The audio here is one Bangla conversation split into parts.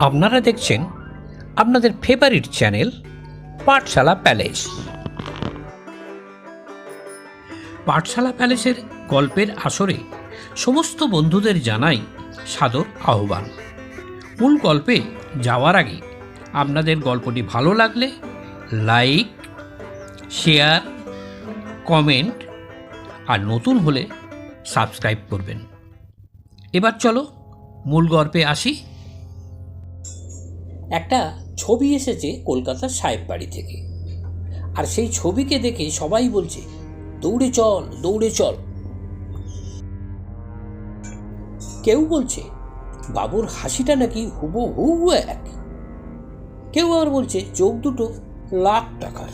আপনারা দেখছেন আপনাদের ফেভারিট চ্যানেল পাঠশালা প্যালেস। পাঠশালা প্যালেসের গল্পের আসরে সমস্ত বন্ধুদের জানাই সাদর আহ্বান। মূল গল্পে যাওয়ার আগে আপনাদের গল্পটি ভালো লাগলে লাইক শেয়ার কমেন্ট আর নতুন হলে সাবস্ক্রাইব করবেন। এবার চলো মূল গল্পে আসি। একটা ছবি এসেছে কলকাতার সাহেব বাড়ি থেকে। আর সেই ছবিকে দেখে সবাই বলছে, দৌড়ে চল দৌড়ে চল। কেউ বলছে, বাবুর হাসিটা নাকি হুবু হুবু এক। কেউ আবার বলছে, চোখ দুটো লাখ টাকার।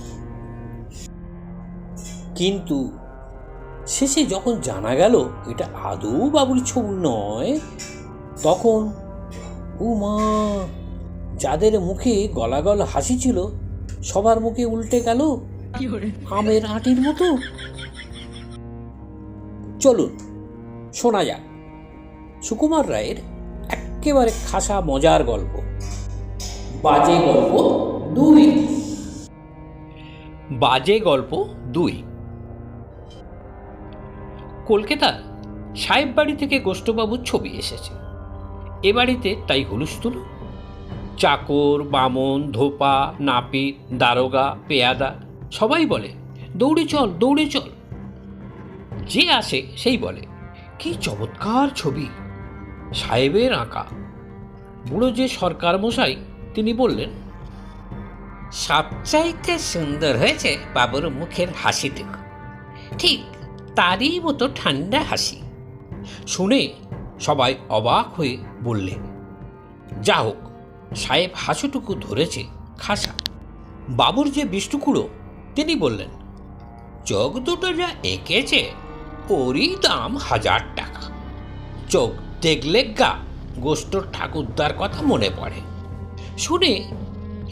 কিন্তু শেষে যখন জানা গেল এটা আদৌ বাবুর ছবি নয়, তখন ও মা যাদের মুখে গলাগল হাসি ছিল সবার মুখে উল্টে গেল আমের আটির মতো। চলুন শোনা যাক। সুকুমার রায়ের একেবারে খাসা মজার গল্প। বাজে গল্প দুই। বাজে গল্প দুই। কলকাতার সাহেব বাড়ি থেকে গোষ্ঠবাবুর ছবি এসেছে। এ বাড়িতে তাই হুলুস্থুল চাকর, বামন, ধোপা, নাপিত, দারোগা, পেয়াদা, সবাই বলে, দৌড়ে চল দৌড়ে চল। যে আসে, সেই বলে, কি চমৎকার ছবি। সাহেবের আঁকা। বুড়ো যে সরকার মশাই, তিনি বললেন সবচাইতে সুন্দর হয়েছে বাবুর মুখের হাসিতে। ঠিক তারই মতো ঠান্ডা হাসি। শুনে সবাই অবাক হয়ে বললেন যা হোক সাহেব হাসুটুকু ধরেছে খাসা। বাবুর যে বিষ্ণুকুড়ো তিনি বললেন, চোখ দুটো যা এঁকেছে, ওরই দাম হাজার টাকা। চোখ দেখলে গা গোষ্ঠর ঠাকুরদার কথা মনে পড়ে। শুনে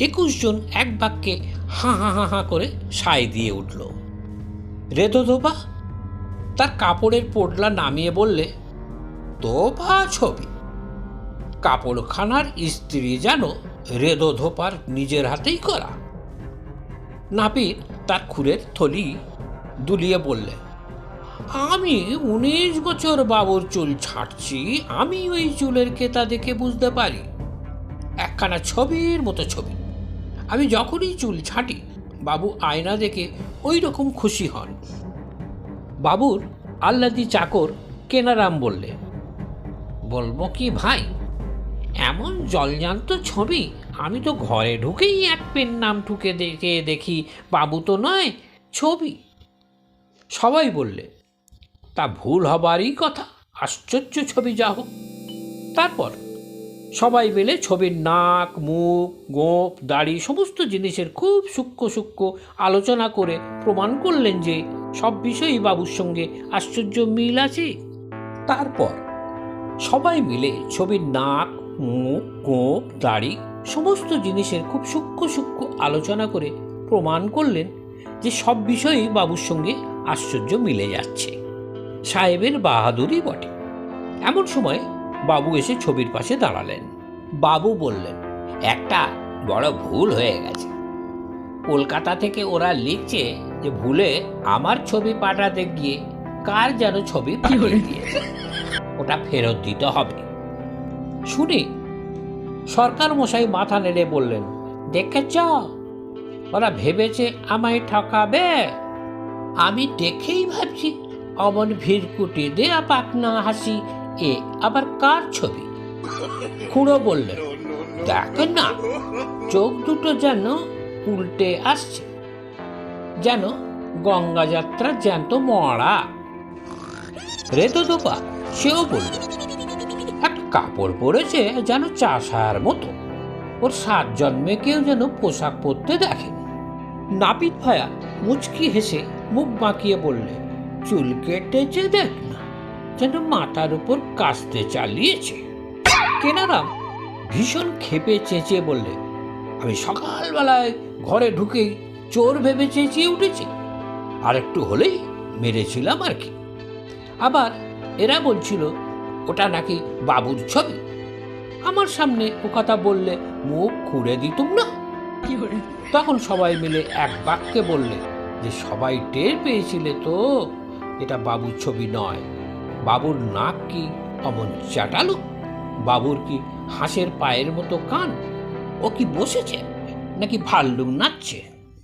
একুশ জন এক বাক্যে হাঁ হাঁ হাঁ হাঁ করে সায় দিয়ে উঠল। রেদোধোবা তার কাপড়ের পোটলা নামিয়ে বললে তোভা ছবি কাপড়খানার স্ত্রী যেন রেদোধোপার নিজের হাতেই করা। নাপিত তার খুরের থলি দুলিয়ে বললে, আমি উনিশ বছর বাবুর চুল ছাড়ছি, আমি ওই চুলের কেতা দেখে বুঝতে পারি। একখানা ছবির মতো ছবি। আমি যখনই চুল ছাঁটি, বাবু আয়না দেখে ওই রকম খুশি হন। বাবুর আল্লাদি চাকর কেনারাম বললে, বলব কি ভাই এমন জলজান্ত ছবি? আমি তো ঘরে ঢুকেই এক পেন নাম ঠুকে দেখে দেখি, বাবু তো নয়, ছবি। সবাই বললে, তা ভুল হবারই কথা, আশ্চর্য ছবি যা হোক। তারপর সবাই মিলে ছবির নাক, মুখ, গোপ, দাড়ি, সমস্ত জিনিসের খুব সূক্ষ্ম সূক্ষ্ম আলোচনা করে প্রমাণ করলেন যে সব বিষয়ই বাবুর সঙ্গে আশ্চর্য মিল আছে। তারপর সবাই মিলে ছবির নাক মুখ গোপ দাড়ি সমস্ত জিনিসের খুব সূক্ষ্ম সূক্ষ্ম আলোচনা করে প্রমাণ করলেন যে সব বিষয়ই বাবুর সঙ্গে আশ্চর্য মিলে যাচ্ছে। সাহেবের বাহাদুরই বটে। এমন সময় বাবু এসে ছবির পাশে দাঁড়ালেন। বাবু বললেন একটা বড় ভুল হয়ে গেছে। কলকাতা থেকে ওরা লিখছে যে ভুলে আমার ছবি পাঠাতে গিয়ে কার যেন ছবি পাঠিয়ে দিয়েছে। ওটা ফেরত দিতে হবে। শুনে। সরকার মশাই মাথা নেড়ে বললেন, দেখেছ? ওরা ভেবেছে আমায় ঠকাবে। আমি দেখেই ভাবছি, অমন ভিড়কুটি দেয়া পাকনা হাসি, এ আবার কার ছবি? খুঁড়ো বললেন, দেখেন না, চোখ দুটো যেন উল্টে আসছে। যেন গঙ্গা যাত্রা জ্যান্ত মরা। রেতো দোপা সেও বলল কাপড় পরেছে যেন চাষার মতো। ওর সাত জন্মে কেউ যেন পোশাক পরতে দেখেন। নাপিত ভায়া মুচকি হেসে মুখ বাঁকিয়ে বললে, চুল কেটেছে দেখ না, যেন মাথার উপর কাস্তে চালিয়েছে। কেনারাম ভীষণ ক্ষেপে চেঁচিয়ে বললে, আমি সকালবেলায় ঘরে ঢুকেই চোর ভেবে চেঁচিয়ে উঠেছি। আর একটু হলেই মেরেছিলাম আর কি। আবার এরা বলছিল ওটা নাকি বাবুর ছবি? আমার সামনে ও কথা বললে মুখ খুঁড়ে দিতুম না। তখন সবাই মিলে এক বাক্যে বললে যে সবাই টের পেয়েছিলে তো এটা বাবুর ছবি নয়। বাবুর নাক কি অমন চাটালো? বাবুর কি হাঁসের পায়ের মতো কান? ও কি বসেছে? নাকি ভাল্লুক নাচছে?